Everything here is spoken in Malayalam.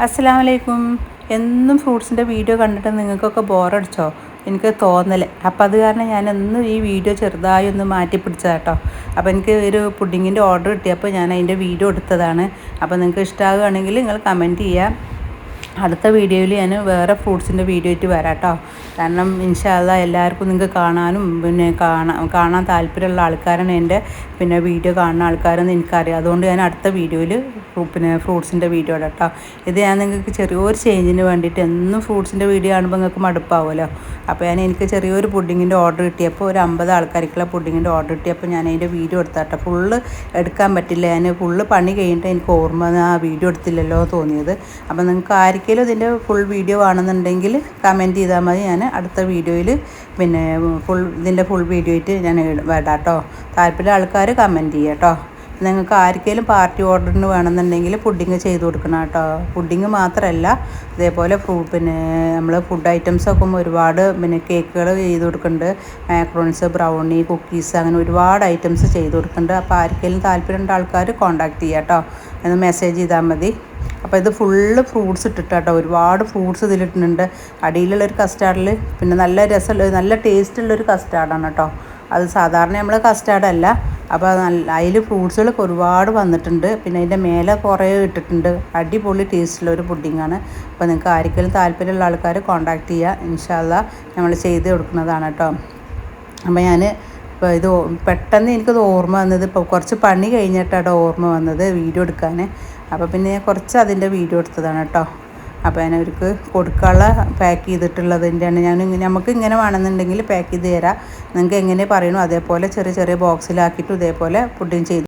അസ്സലാമു അലൈക്കും എന്നും ഫ്രൂട്ട്സിന്റെ വീഡിയോ കണ്ടിട്ട് നിങ്ങൾക്കൊക്കെ ബോറടിച്ചോ? എനിക്ക് തോന്നൽ അപ്പോൾ അത് കാരണം ഞാൻ എന്നും ഈ വീഡിയോ ചെറുതായി ഒന്ന് മാറ്റി പിടിച്ചതാട്ടോ അപ്പോൾ എനിക്ക് ഒരു പുഡിങ്ങിന്റെ ഓർഡർ കിട്ടിയപ്പോൾ ഞാൻ അതിന്റെ വീഡിയോ എടുത്തതാണ്. അപ്പോൾ നിങ്ങൾക്ക് ഇഷ്ടമാകുകയാണെങ്കിൽ നിങ്ങൾ കമന്റ് ചെയ്യുക അടുത്ത വീഡിയോയിൽ ഞാൻ വേറെ ഫ്രൂട്ട്സിന്റെ വീഡിയോ ആയിട്ട് വരാം കേട്ടോ. കാരണം ഇൻഷാല്ല എല്ലാവർക്കും നിങ്ങൾക്ക് കാണാനും പിന്നെ കാണാൻ കാണാൻ താല്പര്യമുള്ള ആൾക്കാരാണ് എന്റെ പിന്നെ വീഡിയോ കാണുന്ന ആൾക്കാരെന്ന് എനിക്കറിയാം. അതുകൊണ്ട് ഞാൻ അടുത്ത വീഡിയോയിൽ പിന്നെ ഫ്രൂട്ട്സിന്റെ വീഡിയോ ഇടാം കേട്ടോ. ഇത് ഞാൻ നിങ്ങൾക്ക് ചെറിയൊരു ചേഞ്ചിന് വേണ്ടിയിട്ട് എന്നും ഫ്രൂട്ട്സിന്റെ വീഡിയോ കാണുമ്പോൾ നിങ്ങൾക്ക് മടുപ്പാവുമല്ലോ. അപ്പോൾ ഞാൻ എനിക്ക് ചെറിയൊരു പുഡിങ്ങിന്റെ ഓർഡർ കിട്ടിയപ്പോൾ ഒരു അമ്പത് ആൾക്കാർക്കുള്ള പുഡിങ്ങിന്റെ ഓർഡർ കിട്ടിയപ്പോൾ ഞാൻ അതിന്റെ വീഡിയോ എടുത്താട്ടോ ഫുള്ള് എടുക്കാൻ പറ്റില്ല. ഞാൻ ഫുള്ള് പണി കഴിഞ്ഞിട്ട് എനിക്ക് ഓർമ്മ ആ വീഡിയോ എടുത്തില്ലല്ലോ തോന്നിയത്. അപ്പോൾ നിങ്ങൾക്ക് ആർക്കെങ്കിലും ഇതിന്റെ ഫുൾ വീഡിയോ ആണെന്നുണ്ടെങ്കിൽ കമന്റ് ചെയ്താൽ മതി. ഞാൻ അടുത്ത വീഡിയോയിൽ പിന്നെ ഫുൾ ഇതിന്റെ ഫുൾ വീഡിയോ ആയിട്ട് ഞാൻ വേണ്ട കേട്ടോ താല്പര്യം ആൾക്കാർ കമന്റ് ചെയ്യാം കേട്ടോ നിങ്ങൾക്ക് ആർക്കെങ്കിലും പാർട്ടി ഓർഡറിന് വേണമെന്നുണ്ടെങ്കിൽ പുഡിങ് ചെയ്ത് കൊടുക്കണം കേട്ടോ പുഡിങ് മാത്രമല്ല ഇതേപോലെ ഫ്രൂ പിന്നെ നമ്മൾ ഫുഡ് ഐറ്റംസ് ഒക്കെ ഒരുപാട് പിന്നെ കേക്കുകൾ ചെയ്ത് കൊടുക്കുന്നുണ്ട്. മാക്രോൺസ് ബ്രൗണി കുക്കീസ് അങ്ങനെ ഒരുപാട് ഐറ്റംസ് ചെയ്ത് കൊടുക്കുന്നുണ്ട്. അപ്പോൾ ആർക്കെങ്കിലും താല്പര്യമുള്ള ആൾക്കാർ കോൺടാക്ട് ചെയ്യാം കേട്ടോ എന്ന് മെസ്സേജ് ചെയ്താൽ മതി. അപ്പോൾ ഇത് ഫുള്ള് ഫ്രൂട്ട്സ് ഇട്ടിട്ട് കേട്ടോ ഒരുപാട് ഫ്രൂട്ട്സ് ഇതിലിട്ടുണ്ട് അടിയിലുള്ളൊരു കസ്റ്റാർഡിൽ പിന്നെ നല്ല രസമുള്ള നല്ല ടേസ്റ്റ് ടേസ്റ്റുള്ളൊരു കസ്റ്റാർഡാണ് കേട്ടോ അത് സാധാരണ നമ്മൾ കസ്റ്റാർഡ് അല്ല. അപ്പോൾ നല്ല അതിൽ ഫ്രൂട്ട്സുകൾ ഒരുപാട് വന്നിട്ടുണ്ട്. പിന്നെ അതിന്റെ മേലെ കുറേ ഇട്ടിട്ടുണ്ട്. അടിപൊളി ടേസ്റ്റുള്ള ഒരു പുഡിങ്ങാണ് അപ്പോൾ നിങ്ങൾക്ക് ആർക്കെങ്കിലും താല്പര്യമുള്ള ആൾക്കാർ കോൺടാക്ട് ചെയ്യുക ഇൻഷാല്ല നമ്മൾ ചെയ്ത് കൊടുക്കുന്നതാണ് കേട്ടോ അപ്പോൾ ഞാൻ ഇപ്പോൾ ഇത് പെട്ടെന്ന് എനിക്കത് ഓർമ്മ വന്നത് ഇപ്പോൾ കുറച്ച് പണി കഴിഞ്ഞിട്ടാണ് ഓർമ്മ വന്നത് വീഡിയോ എടുക്കാൻ അപ്പോൾ പിന്നെ ഞാൻ കുറച്ച് അതിന്റെ വീഡിയോ എടുത്തതാണ് കേട്ടോ. അപ്പോൾ ഞാൻ അവർക്ക് കൊടുക്കാനുള്ള പാക്ക് ചെയ്തിട്ടുള്ളതിന്റെയാണ് ഞാൻ ഇങ്ങനെ നമുക്ക് ഇങ്ങനെ വേണമെന്നുണ്ടെങ്കിൽ പാക്ക് ചെയ്ത് തരാം. നിങ്ങൾക്ക് എങ്ങനെ പറയണോ അതേപോലെ ചെറിയ ചെറിയ ബോക്സിലാക്കിയിട്ട് ഇതേപോലെ പുഡിങ് ചെയ്ത്